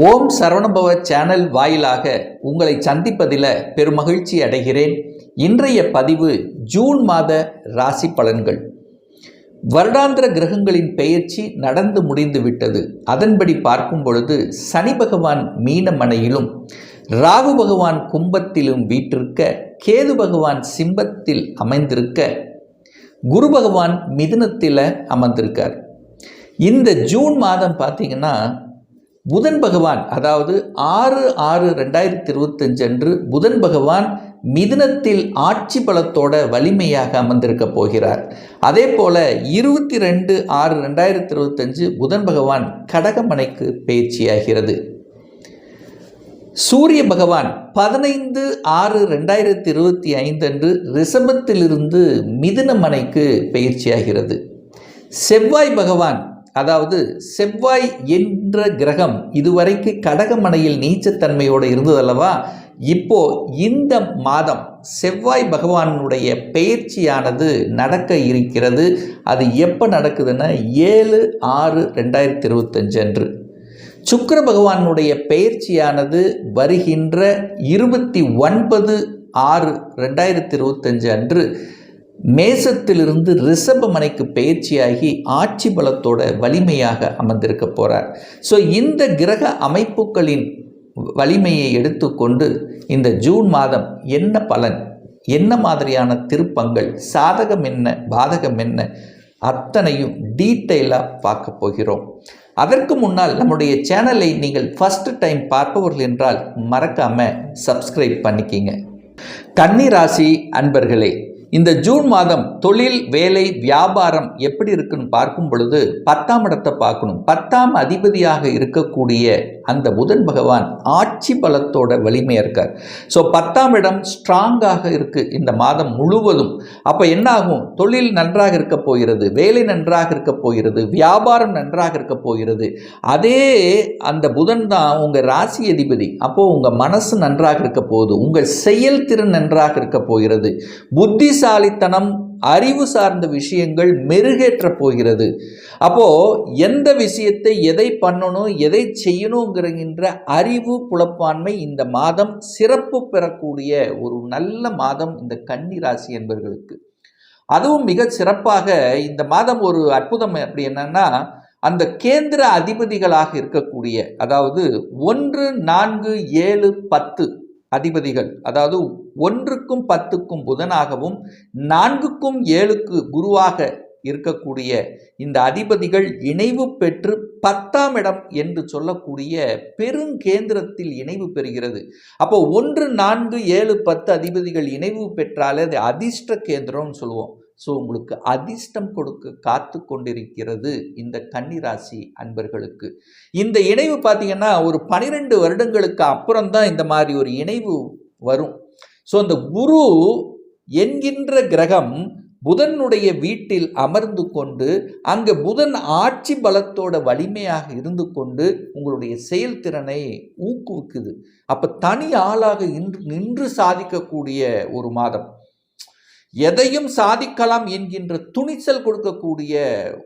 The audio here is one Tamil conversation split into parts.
ஓம் சரவணபவ சேனல் வாயிலாக உங்களை சந்திப்பதில் பெருமகிழ்ச்சி அடைகிறேன். இன்றைய பதிவு ஜூன் மாத ராசி பலன்கள். வருடாந்திர கிரகங்களின் பெயர்ச்சி நடந்து முடிந்து விட்டது. அதன்படி பார்க்கும் பொழுது சனி பகவான் மீனமனையிலும் ராகு பகவான் கும்பத்திலும் வீற்றிருக்க கேது பகவான் சிம்பத்தில் அமைந்திருக்க குரு பகவான் மிதுனத்தில் அமர்ந்திருக்கார். இந்த ஜூன் மாதம் பார்த்தீங்கன்னா புதன் பகவான் அதாவது ஆறு ஆறு ரெண்டாயிரத்தி இருபத்தஞ்சு அன்று புதன் பகவான் மிதுனத்தில் ஆட்சி பலத்தோட வலிமையாக அமர்ந்திருக்க போகிறார். அதே போல இருபத்தி ரெண்டு ஆறு ரெண்டாயிரத்தி இருபத்தஞ்சு புதன் பகவான் கடகமனைக்கு பயிற்சியாகிறது. சூரிய பகவான் பதினைந்து ஆறு ரெண்டாயிரத்தி இருபத்தி ஐந்து அன்று ரிஷபத்திலிருந்து மிதுனமனைக்கு பயிற்சியாகிறது. செவ்வாய் பகவான் அதாவது செவ்வாய் என்ற கிரகம் இதுவரைக்கு கடகமனையில் நீச்சத்தன்மையோடு இருந்ததல்லவா? இப்போ இந்த மாதம் செவ்வாய் பகவானுடைய பெயர்ச்சியானது நடக்க இருக்கிறது. அது எப்போ நடக்குதுன்னா ஏழு ஆறு ரெண்டாயிரத்தி இருபத்தஞ்சு அன்று. சுக்கர பகவானுடைய பெயர்ச்சியானது வருகின்ற இருபத்தி ஒன்பது ஆறு ரெண்டாயிரத்தி இருபத்தஞ்சு அன்று. மேசத்திலிருந்து ரிஷப மனைக்கு பயிற்சியாகி ஆட்சி பலத்தோட வலிமையாக அமர்ந்திருக்க போகிறார் ஸோ இந்த கிரக அமைப்புகளின் வலிமையை எடுத்துக்கொண்டு இந்த ஜூன் மாதம் என்ன பலன் என்ன மாதிரியான திருப்பங்கள் சாதகம் என்ன பாதகம் என்ன அத்தனையும் டீட்டெயிலாக பார்க்க போகிறோம். அதற்கு முன்னால் நம்முடைய சேனலை நீங்கள் ஃபஸ்ட்டு டைம் பார்ப்பவர்கள் என்றால் மறக்காமல் சப்ஸ்கிரைப் பண்ணிக்கிங்க. கன்னிராசி அன்பர்களே இந்த ஜூன் மாதம் தொழில் வேலை வியாபாரம் எப்படி இருக்குன்னு பார்க்கும் பொழுது பத்தாம் இடத்தை பார்க்கணும். பத்தாம் அதிபதியாக இருக்கக்கூடிய அந்த புதன் பகவான் ஆட்சி பலத்தோட வலிமையாக இருக்கார். ஸோ பத்தாம் இடம் ஸ்ட்ராங்காக இருக்குது இந்த மாதம் முழுவதும். அப்போ என்னாகும்? தொழில் நன்றாக இருக்க போகிறது வேலை நன்றாக இருக்க போகிறது வியாபாரம் நன்றாக இருக்க போகிறது. அதே அந்த புதன் தான் உங்கள் ராசி அதிபதி. அப்போது உங்கள் மனசு நன்றாக இருக்க போகுது உங்கள் செயல்திறன் நன்றாக இருக்க போகிறது. புத்திசாலித்தனம் அறிவு சார்ந்த விஷயங்கள் மெருகேற்ற போகிறது. அப்போ எந்த விஷயத்தை எதை பண்ணணும் எதை செய்யணுங்கிறகின்ற அறிவு புலப்பான்மை இந்த மாதம் சிறப்பு பெறக்கூடிய ஒரு நல்ல மாதம் இந்த கன்னி ராசி என்பவர்களுக்கு அதுவும் மிக சிறப்பாக இந்த மாதம் ஒரு அற்புதம் அப்படி என்னன்னா அந்த கேந்திர அதிபதிகளாக இருக்கக்கூடிய அதாவது ஒன்று நான்கு ஏழு பத்து அதிபதிகள் அதாவது ஒன்றுக்கும் பத்துக்கும் புதனாகவும் நான்குக்கும் ஏழுக்கு குருவாக இருக்கக்கூடிய இந்த அதிபதிகள் இணைவு பெற்று பத்தாம் இடம் என்று சொல்லக்கூடிய பெருங்கேந்திரத்தில் இணைவு பெறுகிறது. அப்போ ஒன்று நான்கு ஏழு பத்து அதிபதிகள் இணைவு பெற்றாலே அது அதிர்ஷ்ட கேந்திரம்னு சொல்லுவோம். ஸோ உங்களுக்கு அதிர்ஷ்டம் கொடுக்க காத்து கொண்டிருக்கிறது இந்த கன்னிராசி அன்பர்களுக்கு. இந்த இணைவு பார்த்தீங்கன்னா ஒரு பனிரெண்டு வருடங்களுக்கு அப்புறம் தான் இந்த மாதிரி ஒரு இணைவு வரும். ஸோ அந்த குரு என்கின்ற கிரகம் புதனுடைய வீட்டில் அமர்ந்து கொண்டு அங்கே புதன் ஆட்சி பலத்தோட வலிமையாக இருந்து கொண்டு உங்களுடைய செயல்திறனை ஊக்குவிக்குது. அப்போ தனி ஆளாக இன்று நின்று சாதிக்கக்கூடிய ஒரு மாதம். எதையும் சாதிக்கலாம் என்கின்ற துணிச்சல் கொடுக்கக்கூடிய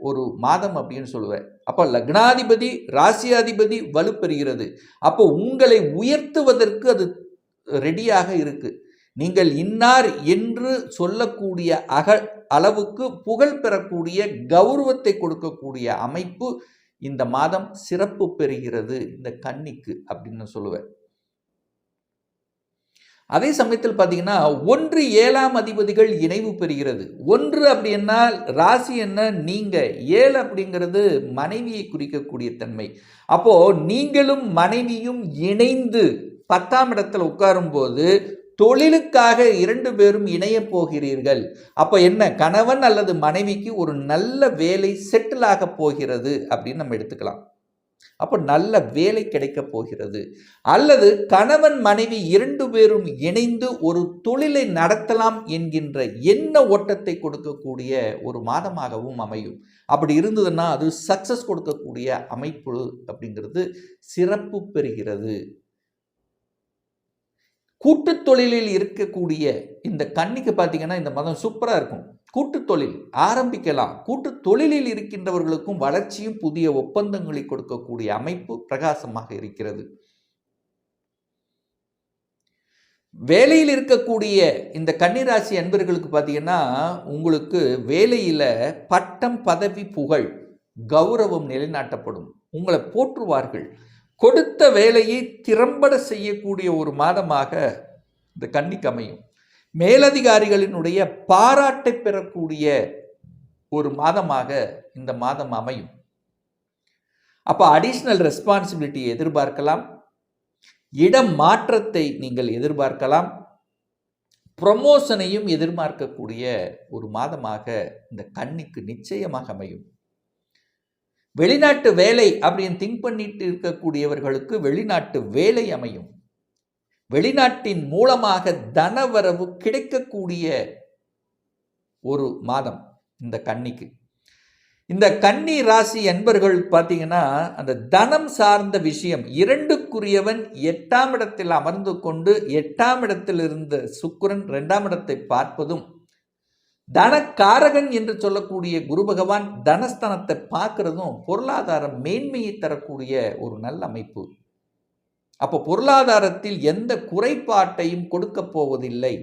ஒரு மாதம் அப்படின்னு சொல்லுவேன். அப்போ லக்னாதிபதி ராசியாதிபதி வலுப்பெறுகிறது. அப்போ உங்களை உயர்த்துவதற்கு அது ரெடியாக இருக்கு. நீங்கள் இன்னார் என்று சொல்லக்கூடிய அக அளவுக்கு புகழ் பெறக்கூடிய கௌரவத்தை கொடுக்கக்கூடிய அமைப்பு இந்த மாதம் சிறப்பு பெறுகிறது இந்த கன்னிக்கு அப்படின்னு சொல்லுவேன். அதே சமயத்தில் பார்த்தீங்கன்னா ஒன்று ஏழாம் அதிபதிகள் இணைவு பெறுகிறது. ஒன்று அப்படின்னா ராசி என்ன நீங்கள் ஏழு அப்படிங்கிறது மனைவியை குறிக்கக்கூடிய தன்மை. அப்போது நீங்களும் மனைவியும் இணைந்து பத்தாம் இடத்தில் உட்காரும் போது தொழிலுக்காக இரண்டு பேரும் இணைய போகிறீர்கள். அப்போ என்ன கணவன் அல்லது மனைவிக்கு ஒரு நல்ல வேலை செட்டில் ஆக போகிறது அப்படின்னு நம்ம எடுத்துக்கலாம். அப்போ நல்ல வேலை கிடைக்க போகிறது. அல்லது கணவன் மனைவி இரண்டு பேரும் இணைந்து ஒரு தொழிலை நடத்தலாம் என்கின்ற என்ன ஓட்டத்தை கொடுக்கக்கூடிய ஒரு மாதமாகவும் அமையும். அப்படி இருந்ததுன்னா அது சக்சஸ் கொடுக்கக்கூடிய அமைப்பு அப்படிங்கிறது சிறப்பு பெறுகிறது. கூட்டுத் தொழிலில் இருக்கக்கூடிய இந்த கன்னிக்கு பார்த்தீங்கன்னா இந்த மதம் சூப்பராக இருக்கும். கூட்டு தொழில் ஆரம்பிக்கலாம். கூட்டு தொழிலில் இருக்கின்றவர்களுக்கும் வளர்ச்சியும் புதிய ஒப்பந்தங்களை கொடுக்கக்கூடிய அமைப்பு பிரகாசமாக இருக்கிறது. வேலையில் இருக்கக்கூடிய இந்த கன்னிராசி அன்பர்களுக்கு பார்த்தீங்கன்னா உங்களுக்கு வேலையில் பட்டம் பதவி புகழ் கௌரவம் நிலைநாட்டப்படும். உங்களை போற்றுவார்கள். கொடுத்த வேலையை திறம்பட செய்யக்கூடிய ஒரு மாதமாக இந்த கன்னிக்கு அமையும் மேலதிகாரிகளினுடைய பாராட்டை பெறக்கூடிய ஒரு மாதமாக இந்த மாதம் அமையும். அப்போ அடிஷ்னல் ரெஸ்பான்சிபிலிட்டியை எதிர்பார்க்கலாம். இடம் மாற்றத்தை நீங்கள் எதிர்பார்க்கலாம். ப்ரொமோஷனையும் எதிர்பார்க்கக்கூடிய ஒரு மாதமாக இந்த கண்ணிக்கு நிச்சயமாக அமையும். வெளிநாட்டு வேலை அப்படின்னு திங்க் பண்ணிட்டு இருக்கக்கூடியவர்களுக்கு வெளிநாட்டு வேலை அமையும். வெளிநாட்டின் மூலமாக தனவரவு கிடைக்கக்கூடிய ஒரு மாதம் இந்த கன்னிக்கு. இந்த கன்னி ராசி என்பர்கள் பார்த்தீங்கன்னா அந்த தனம் சார்ந்த விஷயம் இரண்டுக்குரியவன் எட்டாம் இடத்தில் அமர்ந்து கொண்டு எட்டாம் இடத்தில் இருந்த சுக்கிரன் இரண்டாம் இடத்தை பார்ப்பதும் தனக்காரகன் என்று சொல்லக்கூடிய குரு பகவான் தனஸ்தனத்தை பார்க்கறதும் பொருளாதார மேன்மையை தரக்கூடிய ஒரு நல்ல அமைப்பு. அப்போ பொருளாதாரத்தில் எந்த குறைபாட்டையும் கொடுக்க போவதில்லை.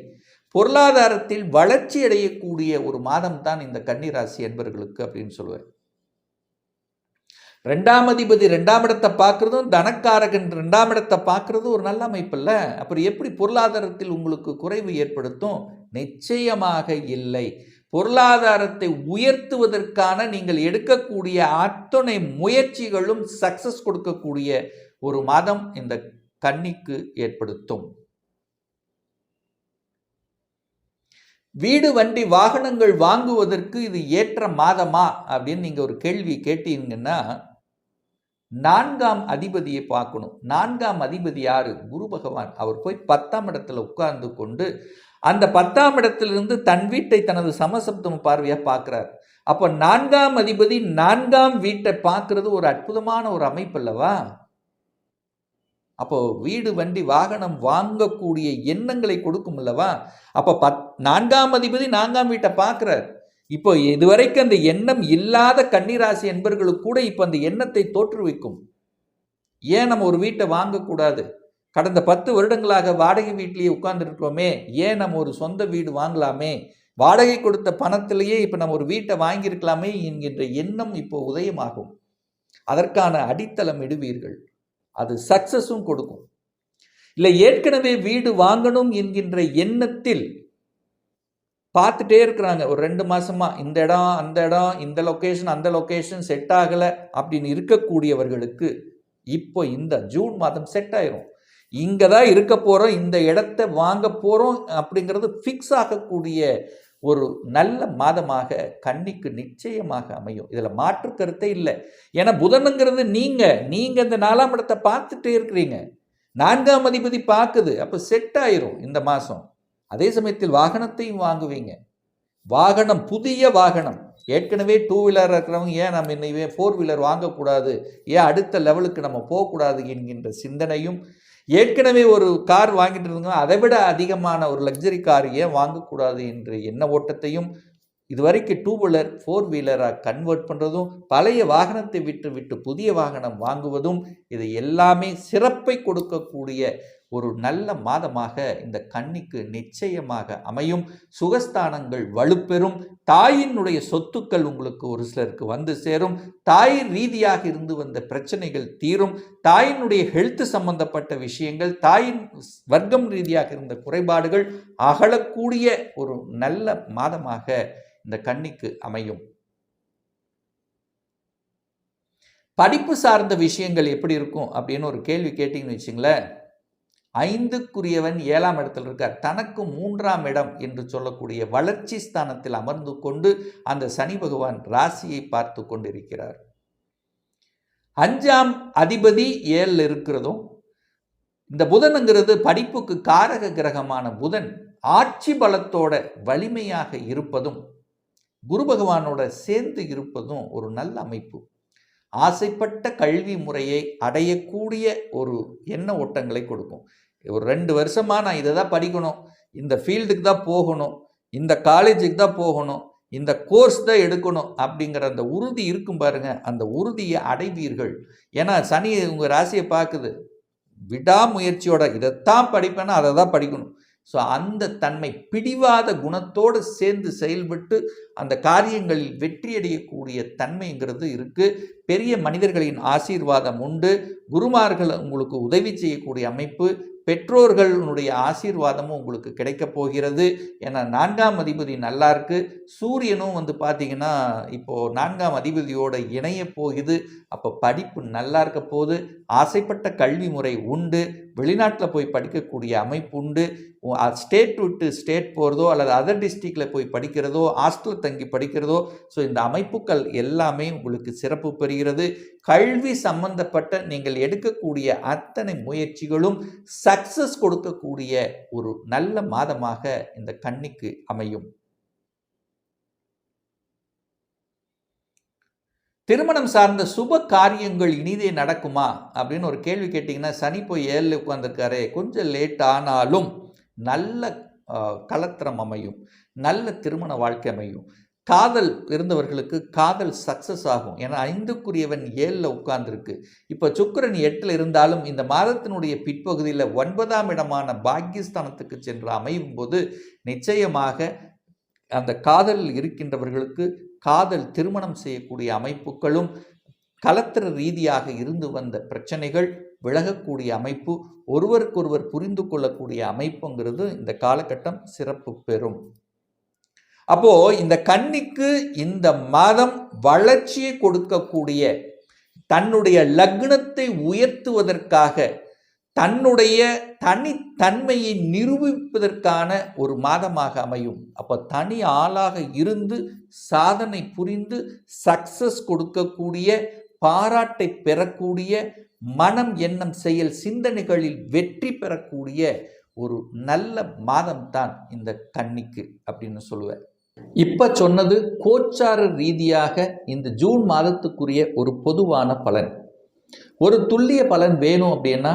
பொருளாதாரத்தில் வளர்ச்சி அடையக்கூடிய ஒரு மாதம் தான் இந்த கன்னிராசி என்பர்களுக்கு அப்படின்னு சொல்லுவேன். ரெண்டாம் அதிபதி ரெண்டாம் இடத்தை பார்க்குறதும் தனக்காரகன் ரெண்டாம் இடத்தை பார்க்குறதும் ஒரு நல்ல அமைப்பு இல்லை. அப்புறம் எப்படி பொருளாதாரத்தில் உங்களுக்கு குறைவு ஏற்படுத்தும்? நிச்சயமாக இல்லை. பொருளாதாரத்தை உயர்த்துவதற்கான நீங்கள் எடுக்கக்கூடிய அத்தனை முயற்சிகளும் சக்சஸ் கொடுக்கக்கூடிய ஒரு மாதம் இந்த கன்னிக்கு ஏற்படுத்தும். வீடு வண்டி வாகனங்கள் வாங்குவதற்கு இது ஏற்ற மாதமா அப்படின்னு நீங்கள் ஒரு கேள்வி கேட்டீங்கன்னா நான்காம் அதிபதியை பார்க்கணும். நான்காம் அதிபதி யாரு? குரு பகவான். அவர் போய் பத்தாம் இடத்துல உட்கார்ந்து கொண்டு அந்த பத்தாம் இடத்திலிருந்து தன் வீட்டை தனது சமசப்தம் பார்வையாக பார்க்குறார். அப்போ நான்காம் அதிபதி நான்காம் வீட்டை பார்க்கறது ஒரு அற்புதமான ஒரு அமைப்பு அல்லவா? அப்போ வீடு வண்டி வாகனம் வாங்கக்கூடிய எண்ணங்களை கொடுக்கும் அல்லவா? அப்போ பத் நான்காம் அதிபதி நான்காம் வீட்டை பார்க்குறார். இப்போ இதுவரைக்கும் அந்த எண்ணம் இல்லாத கன்னிராசி என்பர்களுக்கு கூட இப்போ அந்த எண்ணத்தை தோற்றுவிக்கும். ஏன் நம்ம ஒரு வீட்டை வாங்கக்கூடாது? கடந்த பத்து வருடங்களாக வாடகை வீட்டிலேயே உட்கார்ந்துருக்கோமே ஏன் நம்ம ஒரு சொந்த வீடு வாங்கலாமே? வாடகை கொடுத்த பணத்திலேயே இப்போ நம்ம ஒரு வீட்டை வாங்கியிருக்கலாமே என்கின்ற எண்ணம் இப்போ உதயமாகும். அதற்கான அடித்தளம் இடுவீர்கள். அது சக்சஸும் கொடுக்கும். இல்லை ஏற்கனவே வீடு வாங்கணும் என்கின்ற எண்ணத்தில் பார்த்துட்டே இருக்கிறாங்க. ஒரு ரெண்டு மாசமா இந்த இடம் அந்த இடம் இந்த லொக்கேஷன் அந்த லொக்கேஷன் செட் ஆகலை அப்படின்னு இருக்கக்கூடியவர்களுக்கு இப்போ இந்த ஜூன் மாதம் செட் ஆயிரும். இங்கே தான் இருக்க போகிறோம் இந்த இடத்த வாங்க போகிறோம் அப்படிங்கிறது ஃபிக்ஸ் ஆகக்கூடிய ஒரு நல்ல மாதமாக கன்னிக்கு நிச்சயமாக அமையும். இதில் மாற்று கருத்தே இல்லை. ஏன்னா புதனுங்கிறது நீங்கள் நீங்கள் இந்த நாலாம் இடத்தை பார்த்துட்டே இருக்கிறீங்க. நான்காம் அதிபதி பார்க்குது. அப்போ செட் ஆயிரும் இந்த மாதம். அதே சமயத்தில் வாகனத்தையும் வாங்குவீங்க. வாகனம் புதிய வாகனம். ஏற்கனவே டூ வீலர் இருக்கிறவங்க ஏன் நம்ம இன்னைவே ஃபோர் வீலர் வாங்கக்கூடாது? ஏன் அடுத்த லெவலுக்கு நம்ம போகக்கூடாது என்கின்ற சிந்தனையும் ஏற்கனவே ஒரு கார் வாங்கிட்டு இருந்தோம் அதை விட அதிகமான ஒரு லக்ஸரி கார் ஏன் வாங்கக்கூடாது என்ற எண்ண ஓட்டத்தையும் இதுவரைக்கும் டூ வீலர் ஃபோர் வீலராக கன்வெர்ட் பண்ணுறதும் பழைய வாகனத்தை விட்டு விட்டு புதிய வாகனம் வாங்குவதும் இது எல்லாமே சிறப்பை கொடுக்கக்கூடிய ஒரு நல்ல மாதமாக இந்த கன்னிக்கு நிச்சயமாக அமையும். சுகஸ்தானங்கள் வலுப்பெறும். தாயினுடைய சொத்துக்கள் உங்களுக்கு ஒரு சிலருக்கு வந்து சேரும். தாய் ரீதியாக இருந்து வந்த பிரச்சனைகள் தீரும். தாயினுடைய ஹெல்த் சம்பந்தப்பட்ட விஷயங்கள் தாயின் வர்க்கம் ரீதியாக இருந்த குறைபாடுகள் அகலக்கூடிய ஒரு நல்ல மாதமாக இந்த கன்னிக்கு அமையும். படிப்பு சார்ந்த விஷயங்கள் எப்படி இருக்கும் அப்படின்னு ஒரு கேள்வி கேட்டிங்கன்னு வச்சுங்களேன். ஐந்துக்குரியவன் ஏழாம் இடத்தில் இருக்கார். தனக்கு மூன்றாம் இடம் என்று சொல்லக்கூடிய வளர்ச்சி ஸ்தானத்தில் அமர்ந்து கொண்டு அந்த சனி பகவான் ராசியை பார்த்து கொண்டிருக்கிறார். அஞ்சாம் அதிபதி ஏழில் இருக்கிறதும் இந்த புதனுங்கிறது படிப்புக்கு காரக கிரகமான புதன் ஆட்சி பலத்தோட வலிமையாக இருப்பதும் குரு பகவானோட சேர்ந்து இருப்பதும் ஒரு நல்ல அமைப்பு. ஆசைப்பட்ட கல்வி முறையை அடையக்கூடிய ஒரு எண்ண ஓட்டங்களை கொடுக்கும். ஒரு ரெண்டு வருஷமாக நான் இதை தான் படிக்கணும். இந்த ஃபீல்டுக்கு தான் போகணும். இந்த காலேஜுக்கு தான் போகணும். இந்த கோர்ஸ் தான் எடுக்கணும் அப்படிங்கிற அந்த உறுதி இருக்கும் பாருங்க. அந்த உறுதியை அடைவீர்கள். ஏன்னா சனி உங்கள் ராசியை பார்க்குது. விடாமுயற்சியோட இதைத்தான் படிப்பேன்னா அதை தான் படிக்கணும். ஸோ அந்த தன்மை பிடிவாத குணத்தோடு சேர்ந்து செயல்பட்டு அந்த காரியங்களில் வெற்றியடையக்கூடிய தன்மைங்கிறது இருக்குது பெரிய மனிதர்களின் ஆசீர்வாதம் உண்டு. குருமார்கள் உங்களுக்கு உதவி செய்யக்கூடிய அமைப்பு. பெற்றோர்களுடைய ஆசீர்வாதமும் உங்களுக்கு கிடைக்க போகிறது. ஏன்னா நான்காம் அதிபதி நல்லா இருக்கு. சூரியனும் வந்து பார்த்தீங்கன்னா இப்போது நான்காம் அதிபதியோட இணைய போகுது. அப்போ படிப்பு நல்லா இருக்க போது ஆசைப்பட்ட கல்வி முறை உண்டு. வெளிநாட்டில் போய் படிக்கக்கூடிய அமைப்பு உண்டு. ஸ்டேட் விட்டு ஸ்டேட் போகிறதோ அல்லது அதர் டிஸ்ட்ரிக்டில் போய் படிக்கிறதோ ஹாஸ்டல் தங்கி படிக்கிறதோ ஸோ இந்த அமைப்புகள் எல்லாமே உங்களுக்கு சிறப்பு பெறுகிறது. கல்வி சம்பந்தப்பட்ட நீங்கள் எடுக்கக்கூடிய அத்தனை முயற்சிகளும் சக்சஸ் கொடுக்கக்கூடிய ஒரு நல்ல மாதமாக இந்த கண்ணிக்கு அமையும். திருமணம் சார்ந்த சுப காரியங்கள் இனிதே நடக்குமா? அப்படின்னு ஒரு கேள்வி கேட்டிங்கன்னா சனி போய் ஏழில் உட்காந்துருக்காரு கொஞ்சம் லேட் ஆனாலும் நல்ல கலத்திரம் அமையும். நல்ல திருமண வாழ்க்கை அமையும். காதல் இருந்தவர்களுக்கு காதல் சக்ஸஸ் ஆகும். ஏன்னா ஐந்துக்குரியவன் ஏழில் உட்கார்ந்துருக்கு. இப்போ சுக்கரன் எட்டில் இருந்தாலும் இந்த மாதத்தினுடைய பிற்பகுதியில் ஒன்பதாம் இடமான பாக்கியஸ்தானத்துக்கு சென்று அமையும் போது நிச்சயமாக அந்த காதலில் இருக்கின்றவர்களுக்கு காதல் திருமணம் செய்யக்கூடிய அமைப்புகளும் கலத்திர ரீதியாக இருந்து வந்த பிரச்சனைகள் விலகக்கூடிய அமைப்பு ஒருவருக்கொருவர் புரிந்து கொள்ளக்கூடிய அமைப்புங்கிறது இந்த காலகட்டம் சிறப்பு பெறும். அப்போ இந்த கன்னிக்கு இந்த மாதம் வளர்ச்சியை கொடுக்கக்கூடிய தன்னுடைய லக்னத்தை உயர்த்துவதற்காக தன்னுடைய தனித்தன்மையை நிரூபிப்பதற்கான ஒரு மாதமாக அமையும். அப்போ தனி ஆளாக இருந்து சாதனை புரிந்து சக்சஸ் கொடுக்கக்கூடிய பாராட்டை பெறக்கூடிய மனம் எண்ணம் செயல் சிந்தனைகளில் வெற்றி பெறக்கூடிய ஒரு நல்ல மாதம் தான் இந்த கன்னிக்கு அப்படின்னு சொல்லுவேன். இப்போ சொன்னது கோச்சார ரீதியாக இந்த ஜூன் மாதத்துக்குரிய ஒரு பொதுவான பலன். ஒரு துல்லிய பலன் வேணும் அப்படின்னா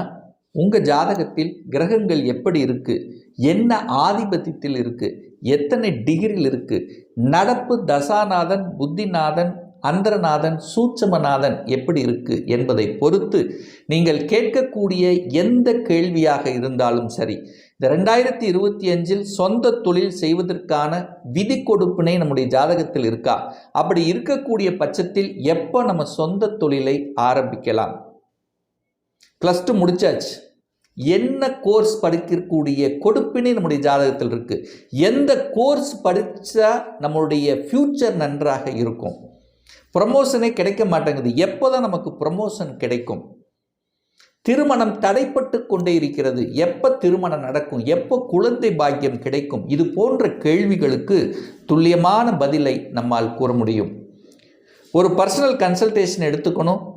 உங்கள் ஜாதகத்தில் கிரகங்கள் எப்படி இருக்குது என்ன ஆதிபத்தியத்தில் இருக்குது எத்தனை டிகிரியில் இருக்குது நடப்பு தசாநாதன் புத்திநாதன் அந்தரநாதன் சூட்சமநாதன் எப்படி இருக்கு என்பதை பொறுத்து நீங்கள் கேட்கக்கூடிய எந்த கேள்வியாக இருந்தாலும் சரி. இந்த ரெண்டாயிரத்தி இருபத்தி அஞ்சில் சொந்த தொழில் செய்வதற்கான விதி கொடுப்பினை நம்முடைய ஜாதகத்தில் இருக்கா? அப்படி இருக்கக்கூடிய பட்சத்தில் எப்போ நம்ம சொந்த தொழிலை ஆரம்பிக்கலாம்? ப்ளஸ் டூ முடிச்சாச்சு. என்ன கோர்ஸ் படிக்கக்கூடிய கொடுப்பினை நம்முடைய ஜாதகத்தில் இருக்குது எந்த கோர்ஸ் படித்தா நம்மளுடைய ஃப்யூச்சர் நன்றாக இருக்கும்? ப்ரமோஷனே கிடைக்க மாட்டேங்குது. எப்போ தான் நமக்கு ப்ரமோஷன் கிடைக்கும்? திருமணம் தடைப்பட்டு கொண்டே இருக்கிறது. எப்போ திருமணம் நடக்கும்? எப்போ குழந்தை பாக்கியம் கிடைக்கும்? இது போன்ற கேள்விகளுக்கு துல்லியமான பதிலை நம்மால் கூற முடியும். ஒரு பர்சனல் கன்சல்டேஷன் எடுத்துக்கணும்.